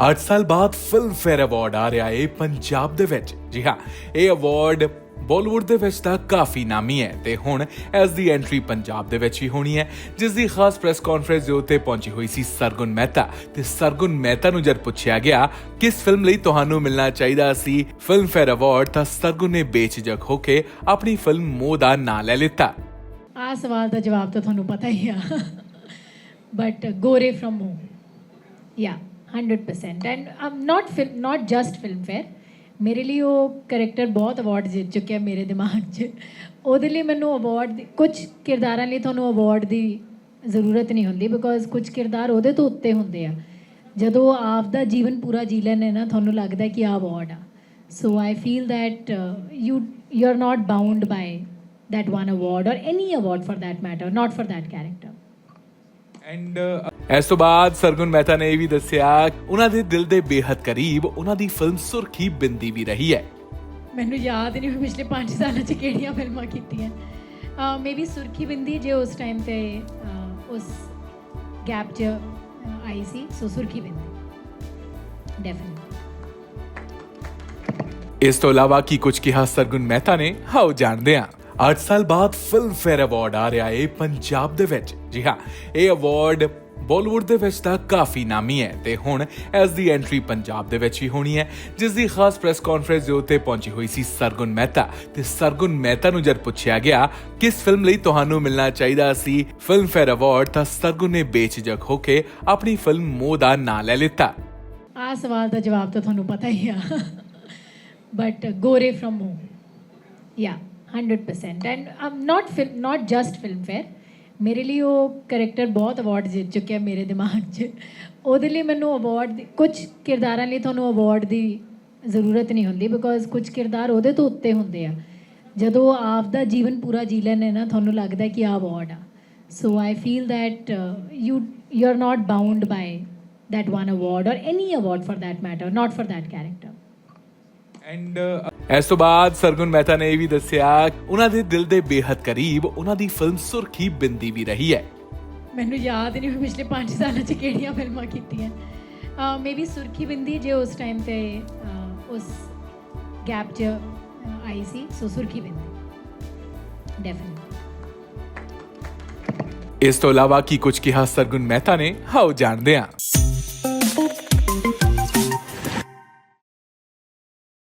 8 ਸਾਲ ਬਾਅਦ film fair award ਆ ਰਿਹਾ ਹੈ ਪੰਜਾਬ ਦੇ ਵਿੱਚ। ਜੀ ਹਾਂ, ਇਹ ਅਵਾਰਡ ਬਾਲੀਵੁੱਡ ਦੇ ਵਿੱਚ ਤਾਂ ਕਾਫੀ ਨਾਮੀ ਹੈ ਤੇ ਹੁਣ ਇਸ ਦੀ ਐਂਟਰੀ ਪੰਜਾਬ ਦੇ ਵਿੱਚ ਵੀ ਹੋਣੀ ਹੈ, ਜਿਸ ਦੀ ਖਾਸ ਪ੍ਰੈਸ ਕਾਨਫਰੰਸ ਦੇ ਉੱਤੇ ਪਹੁੰਚੀ ਹੋਈ ਸੀ ਸਰਗੁਣ ਮਹਿਤਾ। ਤੇ ਸਰਗੁਣ ਮਹਿਤਾ ਨੂੰ ਜਦ ਪੁੱਛਿਆ ਗਿਆ ਕਿਸ ਫਿਲਮ ਲਈ ਤੁਹਾਨੂੰ ਮਿਲਣਾ ਚਾਹੀਦਾ ਸੀ ਫਿਲਮ ਫੇਅਰ ਅਵਾਰਡ ਤਾਂ ਸਰਗੁਣ ਨੇ ਬੇਝਿਜਕ ਹੋ ਕੇ ਆਪਣੀ ਫਿਲਮ ਮੋਹ ਦਾ ਨਾਂ ਲੈ ਲਿੱਤਾ। ਆ ਸਵਾਲ ਦਾ ਜਵਾਬ ਤਾਂ ਤੁਹਾਨੂੰ ਪਤਾ ਹੀ ਆ। ਬਟ ਗੋਰੇ ਫਰਮ ਹੋਮ ਯਾ 100% and I'm not not just Filmfare ਮੇਰੇ ਲਈ ਉਹ ਕੈਰੈਕਟਰ ਬਹੁਤ ਅਵਾਰਡ ਜਿੱਤ ਚੁੱਕਿਆ ਮੇਰੇ ਦਿਮਾਗ 'ਚ ਉਹਦੇ ਲਈ ਮੈਨੂੰ ਅਵਾਰਡ ਕੁਝ ਕਿਰਦਾਰਾਂ ਲਈ ਤੁਹਾਨੂੰ ਅਵਾਰਡ ਦੀ ਜ਼ਰੂਰਤ ਨਹੀਂ ਹੁੰਦੀ ਬਿਕੋਜ਼ ਕੁਝ ਕਿਰਦਾਰ ਉਹਦੇ ਤੋਂ ਉੱਤੇ ਹੁੰਦੇ ਆ ਜਦੋਂ ਉਹ ਆਪ ਦਾ ਜੀਵਨ ਪੂਰਾ ਜੀ ਲੈਂਦੇ ਨਾ ਤੁਹਾਨੂੰ ਲੱਗਦਾ ਕਿ ਆ ਅਵਾਰਡ ਆ so I feel that you you are not bound by that one award or any award for that matter, not for that character. And ਇਸ ਤੋਂ ਬਾਅਦ ਸਰਗੁਣ ਮਹਿਤਾ ਨੇ ਇਹ ਵੀ ਦੱਸਿਆ ਉਹਨਾਂ ਦੇ ਦਿਲ ਦੇ ਬੇਹੱਦ ਕਰੀਬ ਉਹਨਾਂ ਦੀ ਫਿਲਮ ਸੁਰਖੀ ਬਿੰਦੀ ਵੀ ਰਹੀ ਹੈ। ਮੈਨੂੰ ਯਾਦ ਨਹੀਂ ਵੀ ਪਿਛਲੇ 5 ਸਾਲਾਂ 'ਚ ਕਿਹੜੀਆਂ ਫਿਲਮਾਂ ਕੀਤੀਆਂ। ਮੇਬੀ ਸੁਰਖੀ ਬਿੰਦੀ ਜੇ ਉਸ ਟਾਈਮ ਤੇ ਉਸ ਗੈਪ 'ਚ ਆਈ ਸੀ ਸੋ ਸੁਰਖੀ ਬਿੰਦੀ। ਡੈਫੀਨਿਟਲੀ ਇਸ ਤੋਂ ਇਲਾਵਾ ਕੀ ਕੁਝ ਕਿਹਾ ਸਰਗੁਣ ਮਹਿਤਾ ਨੇ ਹਾਓ ਜਾਣਦੇ ਹਾਂ। 8 ਸਾਲ ਬਾਅਦ ਫਿਲਮ ਫੇਅਰ ਅਵਾਰਡ ਆ ਰਿਹਾ ਹੈ ਪੰਜਾਬ ਦੇ ਵਿੱਚ। ਜੀ ਹਾਂ ਇਹ ਅਵਾਰਡ ਬਾਲੀਵੁੱਡ ਦੇ ਵਿੱਚ ਤਾਂ ਕਾਫੀ ਨਾਮੀ ਹੈ ਤੇ ਹੁਣ ਇਸ ਦੀ ਐਂਟਰੀ ਪੰਜਾਬ ਦੇ ਵਿੱਚ ਵੀ ਹੋਣੀ ਹੈ, ਜਿਸ ਦੀ ਖਾਸ ਪ੍ਰੈਸ ਕਾਨਫਰੰਸ ਦੇ ਉੱਤੇ ਪਹੁੰਚੀ ਹੋਈ ਸੀ ਸਰਗੁਣ ਮਹਿਤਾ। ਤੇ ਸਰਗੁਣ ਮਹਿਤਾ ਨੂੰ ਜਦ ਪੁੱਛਿਆ ਗਿਆ ਕਿਸ ਫਿਲਮ ਲਈ ਤੁਹਾਨੂੰ ਮਿਲਣਾ ਚਾਹੀਦਾ ਸੀ ਫਿਲਮ ਫੇਅਰ ਅਵਾਰਡ ਤਾਂ ਸਰਗੁਣ ਨੇ ਬੇਝਿਜਕ ਹੋ ਕੇ ਆਪਣੀ ਫਿਲਮ ਮੋਹ ਦਾ ਨਾਂ ਲੈ ਲਿੱਤਾ। ਆ ਸਵਾਲ ਦਾ ਜਵਾਬ ਤਾਂ ਤੁਹਾਨੂੰ ਪਤਾ ਹੀ ਆ। ਬਟ ਗੋਰੇ ਫਰਮ ਹੋਮ ਯਾ 100% and I'm not not just Filmfare ਮੇਰੇ ਲਈ ਉਹ ਕੈਰੈਕਟਰ ਬਹੁਤ ਅਵਾਰਡ ਜਿੱਤ ਚੁੱਕਿਆ ਮੇਰੇ ਦਿਮਾਗ 'ਚ। ਉਹਦੇ ਲਈ ਮੈਨੂੰ ਅਵਾਰਡ ਕੁਝ ਕਿਰਦਾਰਾਂ ਲਈ ਤੁਹਾਨੂੰ ਅਵਾਰਡ ਦੀ ਜ਼ਰੂਰਤ ਨਹੀਂ ਹੁੰਦੀ ਬਿਕੋਜ਼ ਕੁਝ ਕਿਰਦਾਰ ਉਹਦੇ ਤੋਂ ਉੱਤੇ ਹੁੰਦੇ ਆ। ਜਦੋਂ ਉਹ ਆਪ ਦਾ ਜੀਵਨ ਪੂਰਾ ਜੀ ਲੈਂਦੇ ਨਾ, ਤੁਹਾਨੂੰ ਲੱਗਦਾ ਕਿ ਆ ਅਵਾਰਡ ਆ। So I feel that you you are not bound by that one award or any award for that matter, not for that character. And ਇਸ ਤੋਂ ਬਾਅਦ ਸਰਗੁਣ ਮਹਿਤਾ ਨੇ ਇਹ ਵੀ ਦੱਸਿਆ ਉਹਨਾਂ ਦੇ ਦਿਲ ਦੇ ਬੇਹੱਦ ਕਰੀਬ ਉਹਨਾਂ ਦੀ ਫਿਲਮ ਸੁਰਖੀ ਬਿੰਦੀ ਵੀ ਰਹੀ ਹੈ। ਮੈਨੂੰ ਯਾਦ ਨਹੀਂ ਵੀ ਪਿਛਲੇ 5 ਸਾਲਾਂ 'ਚ ਕਿਹੜੀਆਂ ਫਿਲਮਾਂ ਕੀਤੀਆਂ। ਮੇਬੀ ਸੁਰਖੀ ਬਿੰਦੀ ਜੇ ਉਸ ਟਾਈਮ ਤੇ ਉਸ ਗੈਪ 'ਚ ਆਈ ਸੀ ਸੋ ਸੁਰਖੀ ਬਿੰਦੀ। ਡੈਫੀਨਿਟਲੀ ਇਸ ਤੋਂ ਇਲਾਵਾ ਕੀ ਕੁਝ ਕਿਹਾ ਸਰਗੁਣ ਮਹਿਤਾ ਨੇ ਹਾਓ ਜਾਣਦੇ ਹਾਂ।